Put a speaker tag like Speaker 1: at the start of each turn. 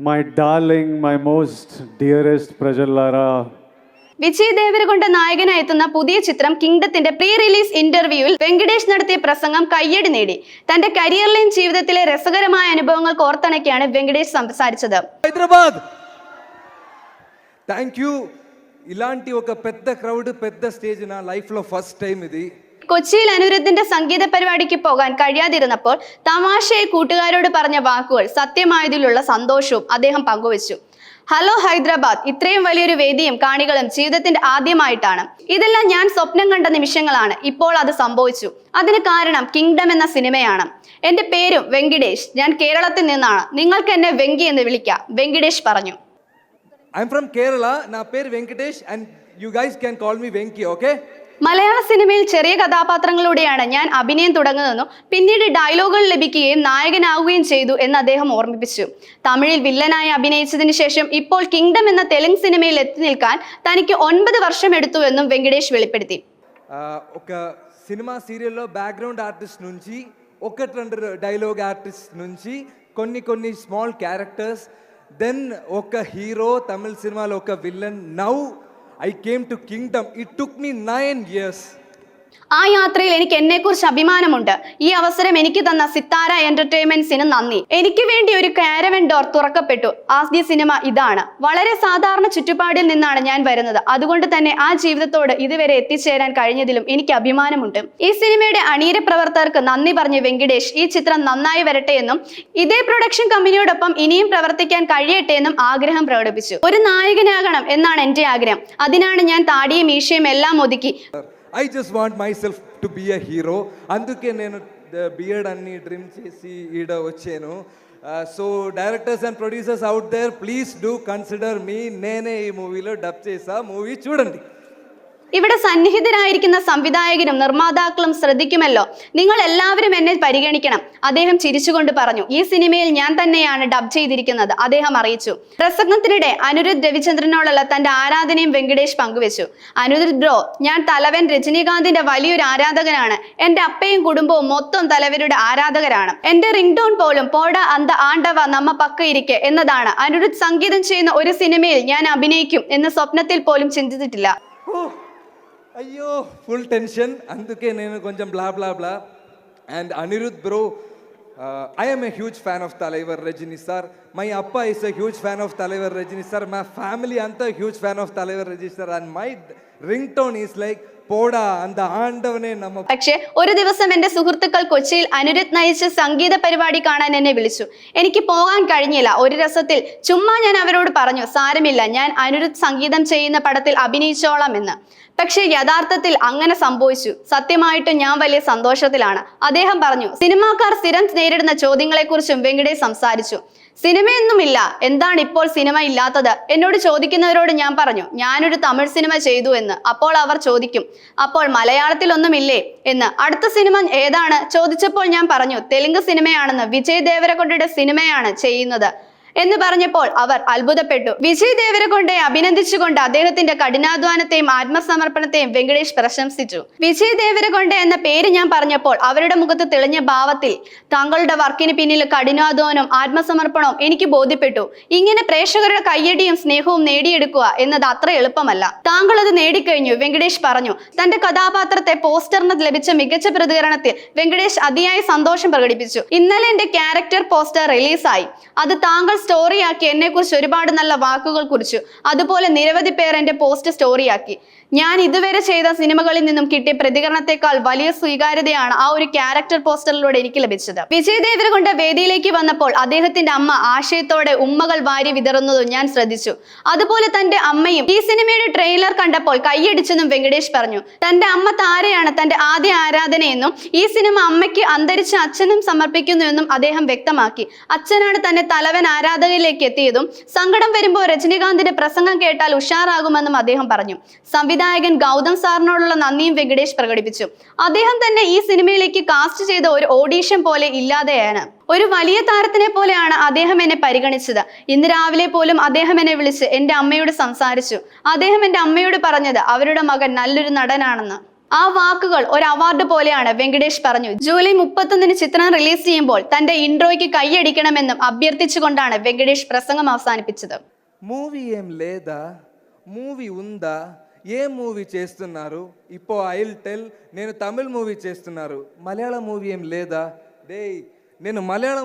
Speaker 1: my darling, my most dearest Prajalara,
Speaker 2: Vijay Deverakonda നായകനായി എത്തുന്ന പുതിയ ചിത്രം കിങ്ഡത്തിന്റെ പ്രീ റിലീസ് ഇന്റർവ്യൂവിൽ വെങ്കടേഷ് നടത്തിയ പ്രസംഗം കയ്യടി നേടി തന്റെ കരിയറിലെയും ജീവിതത്തിലെ രസകരമായ അനുഭവങ്ങൾ കോർത്തിണക്കിയാണ് വെങ്കടേഷ് സംസാരിച്ചത്
Speaker 3: హైదరాబాద్ థ్యాంక్ యూ ఇలాంటి ఒక పెద్ద క్రౌడ్ పెద్ద స్టేజ్ నా లైఫ్లో ఫస్ట్ టైం ఇది
Speaker 2: കൊച്ചിയിൽ അനുരത്തിന്റെ സംഗീത പരിപാടിക്ക് പോകാൻ കഴിയാതിരുന്നപ്പോൾ തമാശയെ കൂട്ടുകാരോട് പറഞ്ഞ വാക്കുകൾ സത്യമായതിലുള്ള സന്തോഷവും അദ്ദേഹം പങ്കുവച്ചു. ഹലോ ഹൈദരാബാദ് ഇത്രയും വലിയൊരു വേദിയും കാണികളും ജീവിതത്തിന്റെ ആദ്യമായിട്ടാണ്. ഇതെല്ലാം ഞാൻ സ്വപ്നം കണ്ട നിമിഷങ്ങളാണ്. ഇപ്പോൾ അത് സംഭവിച്ചു. അതിന് കാരണം കിങ്ഡം എന്ന സിനിമയാണ്. എന്റെ പേരും വെങ്കിടേഷ്. ഞാൻ കേരളത്തിൽ നിന്നാണ്. നിങ്ങൾക്ക് എന്നെ വെങ്കി എന്ന് വിളിക്കാം വെങ്കിടേഷ് പറഞ്ഞു.
Speaker 3: ഐ എം ഫ്രം കേരള പേര് Venkatesh and you guys can call me Venki okay
Speaker 2: മലയാള സിനിമയിൽ ചെറിയ കഥാപാത്രങ്ങളിലൂടെയാണ് ഞാൻ അഭിനയം തുടങ്ങുന്നതെന്നും പിന്നീട് ഡയലോഗുകൾ ലഭിക്കുകയും നായകനാവുകയും ചെയ്തു എന്ന് അദ്ദേഹം ഓർമ്മിപ്പിച്ചു തമിഴിൽ വില്ലനായി അഭിനയിച്ചതിന് ശേഷം ഇപ്പോൾ കിങ്ഡം എന്ന തെലുങ്ക് സിനിമയിൽ എത്തി നിൽക്കാൻ തനിക്ക് ഒൻപത് വർഷം എടുത്തുവെന്നും വെങ്കടേഷ് വെളിപ്പെടുത്തി
Speaker 3: ఒక సినిమా సీరియల్లో బ్యాక్గ్రౌండ్ ఆర్టిస్ట్ నుంచి ఒకటి రెండు డైలాగ్ ఆర్టిస్ట్ నుంచి కొన్ని కొన్ని స్మాల్ క్యారెక్టర్స్ దెన్ ఒక హీరో తమిళ సినిమాలో ఒక villain now I came to kingdom. It took me nine years.
Speaker 2: ആ യാത്രയിൽ എനിക്ക് എന്നെക്കുറിച്ച് അഭിമാനമുണ്ട്. ഈ അവസരം എനിക്ക് തന്ന സിത്താര എന്റർടൈൻമെന്റ്സിന് നന്ദി. എനിക്ക് വേണ്ടി ഒരു കാരവൻ ഡോർ തുറക്കപ്പെട്ടു. ആദ്യ സിനിമ ഇതാണ്. വളരെ സാധാരണ ചുറ്റുപാടിൽ നിന്നാണ് ഞാൻ വരുന്നത്. അതുകൊണ്ട് തന്നെ ആ ജീവിതത്തോട് ഇതുവരെ എത്തിച്ചേരാൻ കഴിഞ്ഞതിലും എനിക്ക് അഭിമാനമുണ്ട്. ഈ സിനിമയുടെ അണിയര പ്രവർത്തകർക്ക് നന്ദി പറഞ്ഞു വെങ്കിടേഷ് ഈ ചിത്രം നന്നായി വരട്ടെ എന്നും ഇതേ പ്രൊഡക്ഷൻ കമ്പനിയോടൊപ്പം ഇനിയും പ്രവർത്തിക്കാൻ കഴിയട്ടെ എന്നും ആഗ്രഹം പ്രകടിപ്പിച്ചു. ഒരു നായകനാകണം എന്നാണ് എന്റെ ആഗ്രഹം. അതിനാണ് ഞാൻ താടിയും മീശയും എല്ലാം ഒതുക്കി
Speaker 3: I just want myself to be a hero అందుకే నేను బియర్డ్ అన్ని డ్రిమ్ చేసి ఈడ వచ్చాను. So directors and producers out there please do consider me నేనే ఈ మూవీలో డబ్ చేసా. మూవీ చూడండి.
Speaker 2: ഇവിടെ സന്നിഹിതരായിരിക്കുന്ന സംവിധായകനും നിർമ്മാതാക്കളും ശ്രദ്ധിക്കുമല്ലോ. നിങ്ങൾ എല്ലാവരും എന്നെ പരിഗണിക്കണം. അദ്ദേഹം ചിരിച്ചുകൊണ്ട് പറഞ്ഞു ഈ സിനിമയിൽ ഞാൻ തന്നെയാണ് ഡബ് ചെയ്തിരിക്കുന്നത് അദ്ദേഹം അറിയിച്ചു. പ്രസംഗത്തിനിടെ അനുരുദ്ധ് രവിചന്ദ്രനോടുള്ള തന്റെ ആരാധനയും വെങ്കടേഷ് പങ്കുവച്ചു. അനുരുദ്ധ് ബ്രോ ഞാൻ തലവൻ രജനീകാന്തിന്റെ വലിയൊരു ആരാധകനാണ്. എന്റെ അപ്പയും കുടുംബവും മൊത്തം തലവരുടെ ആരാധകരാണ്. എന്റെ റിംഗ് ടോൺ പോലും പോട അന്ത ആണ്ടവ നമ്മ പക്ക ഇരിക്കെ എന്നതാണ്. അനുരുദ്ധ് സംഗീതം ചെയ്യുന്ന ഒരു സിനിമയിൽ ഞാൻ അഭിനയിക്കും എന്ന് സ്വപ്നത്തിൽ പോലും ചിന്തിച്ചിട്ടില്ല.
Speaker 3: అయ్యో ఫుల్ టెన్షన్ అందుకే నేను కొంచెం blah blah blah and Anirudh bro I'm a huge fan of Thalaivar Rajini sir my అప్ప is a huge fan of Thalaivar Rajini sir మా ఫ్యామిలీ అంతా huge fan of Thalaivar Rajini sir and my ringtone is like poda అంద ఆండవనే నమ్మ
Speaker 2: പക്ഷേ ഒരു ദിവസം എന്റെ സുഹൃത്തുക്കൾ കൊച്ചിയിൽ അനുരുദ്ധ് നയിച്ച സംഗീത പരിപാടി കാണാൻ എന്നെ വിളിച്ചു എനിക്ക് പോകാൻ കഴിഞ്ഞില്ല ഒരു രസത്തിൽ ചുമ്മാ ഞാൻ അവരോട് പറഞ്ഞു സാരമില്ല ഞാൻ അനിരുദ്ധ് സംഗീതം ചെയ്യുന്ന പടത്തിൽ അഭിനയിച്ചോളാം എന്ന് പക്ഷേ യഥാർത്ഥത്തിൽ അങ്ങനെ സംഭവിച്ചു. സത്യമായിട്ട് ഞാൻ വലിയ സന്തോഷത്തിലാണ്. അദ്ദേഹം പറഞ്ഞു സിനിമാക്കാർ സ്ഥിരം നേരിടുന്ന ചോദ്യങ്ങളെക്കുറിച്ചും വെങ്കിടേഷ് സംസാരിച്ചു. സിനിമയൊന്നുമില്ല. എന്താണ് ഇപ്പോൾ സിനിമ ഇല്ലാത്തത്? എന്നോട് ചോദിക്കുന്നവരോട് ഞാൻ പറഞ്ഞു ഞാനൊരു തമിഴ് സിനിമ ചെയ്തു എന്ന്. അപ്പോൾ അവർ ചോദിക്കും അപ്പോൾ മലയാളത്തിലൊന്നുമില്ലേ? എന്ന്. അടുത്ത സിനിമ ഏതാണ്? ചോദിച്ചപ്പോൾ ഞാൻ പറഞ്ഞു തെലുങ്ക് സിനിമയാണെന്ന്. വിജയ് ദേവരകൊണ്ടയുടെ സിനിമയാണ് ചെയ്യുന്നത്. എന്ന് പറഞ്ഞപ്പോൾ അവർ അത്ഭുതപ്പെട്ടു. വിജയ് ദേവരെ കൊണ്ട് അഭിനന്ദിച്ചുകൊണ്ട് അദ്ദേഹത്തിന്റെ കഠിനാധ്വാനത്തെയും ആത്മസമർപ്പണത്തെയും വെങ്കടേഷ് പ്രശംസിച്ചു. വിജയ് ദേവരെ കൊണ്ട് എന്ന പേര് ഞാൻ പറഞ്ഞപ്പോൾ അവരുടെ മുഖത്ത് തെളിഞ്ഞ ഭാവത്തിൽ താങ്കളുടെ വർക്കിന് പിന്നിൽ കഠിനാധ്വാനവും ആത്മസമർപ്പണവും എനിക്ക് ബോധ്യപ്പെട്ടു. ഇങ്ങനെ പ്രേക്ഷകരുടെ കയ്യടിയും സ്നേഹവും നേടിയെടുക്കുക എന്നത് അത്ര എളുപ്പമല്ല. താങ്കൾ അത് നേടിക്കഴിഞ്ഞു വെങ്കടേഷ് പറഞ്ഞു. തന്റെ കഥാപാത്രത്തെ പോസ്റ്ററിന് ലഭിച്ച മികച്ച പ്രതികരണത്തിൽ വെങ്കടേഷ് അതിയായ സന്തോഷം പ്രകടിപ്പിച്ചു. ഇന്നലെ എന്റെ ക്യാരക്ടർ പോസ്റ്റർ റിലീസായി. അത് താങ്കൾ സ്റ്റോറിയാക്കി എന്നെക്കുറിച്ച് ഒരുപാട് നല്ല വാക്കുകൾ കുറിച്ചു. അതുപോലെ നിരവധി പേർ എന്റെ പോസ്റ്റ് സ്റ്റോറിയാക്കി ഞാൻ ഇതുവരെ ചെയ്ത സിനിമകളിൽ നിന്നും കിട്ടിയ പ്രതികരണത്തെക്കാൾ വലിയ സ്വീകാര്യതയാണ് ആ ഒരു ക്യാരക്ടർ പോസ്റ്ററിലൂടെ എനിക്ക് ലഭിച്ചത്. വിജയ് ദേവരകൊണ്ട് വേദിയിലേക്ക് വന്നപ്പോൾ അദ്ദേഹത്തിന്റെ അമ്മ ആശയത്തോടെ ഉമ്മകൾ വാരി വിതറുന്നതും ഞാൻ ശ്രദ്ധിച്ചു. അതുപോലെ തന്റെ അമ്മയും ഈ സിനിമയുടെ ട്രെയിലർ കണ്ടപ്പോൾ കൈയടിച്ചെന്നും വെങ്കടേഷ് പറഞ്ഞു. തന്റെ അമ്മ താരയാണ് തന്റെ ആദ്യ ആരാധനയെന്നും ഈ സിനിമ അമ്മയ്ക്ക് അന്തരിച്ച അച്ഛനും സമർപ്പിക്കുന്നു എന്നും അദ്ദേഹം വ്യക്തമാക്കി. അച്ഛനാണ് തന്നെ തലവൻ ആരാധകയിലേക്ക് എത്തിയതും സങ്കടം വരുമ്പോൾ രജനീകാന്തിന്റെ പ്രസംഗം കേട്ടാൽ ഉഷാറാകുമെന്നും അദ്ദേഹം പറഞ്ഞു. സംവിധായകൻ ഗൗതം സാറിനോടുള്ള നന്ദിയും വെങ്കടേഷ് പ്രകടിപ്പിച്ചു. അദ്ദേഹം തന്നെ ഈ സിനിമയിലേക്ക് കാസ്റ്റ് ചെയ്ത ഒരു ഓഡീഷൻ പോലെ ഇല്ലാതെയാണ്. ഒരു വലിയ താരത്തിനെ പോലെയാണ് അദ്ദേഹം എന്നെ പരിഗണിച്ചത്. ഇന്ന് രാവിലെ പോലും അദ്ദേഹം എന്നെ വിളിച്ച് എന്റെ അമ്മയോട് സംസാരിച്ചു. അദ്ദേഹം എന്റെ അമ്മയോട് പറഞ്ഞത് അവരുടെ മകൻ നല്ലൊരു നടനാണെന്ന്. ആ വാക്കുകൾ ഒരു അവാർഡ് പോലെയാണ് വെങ്കടേഷ് പറഞ്ഞു ജൂലൈ മുപ്പത്തൊന്നിന് ചിത്രം റിലീസ് ചെയ്യുമ്പോൾ തന്റെ ഇൻട്രോയ്ക്ക് കൈയടിക്കണമെന്നും അഭ്യർത്ഥിച്ചുകൊണ്ടാണ് വെങ്കടേഷ് പ്രസംഗം അവസാനിപ്പിച്ചത്
Speaker 3: మూవీ ఏం లేదా మూవీ ఉందా ఏ మూవీ చేస్తున్నారు ఇప్పో ఐల్ టెల్ నేను తమిళ్ మూవీ చేస్తున్నారు మలయాళం మూవీ ఏం లేదా డే నేను మలయాళం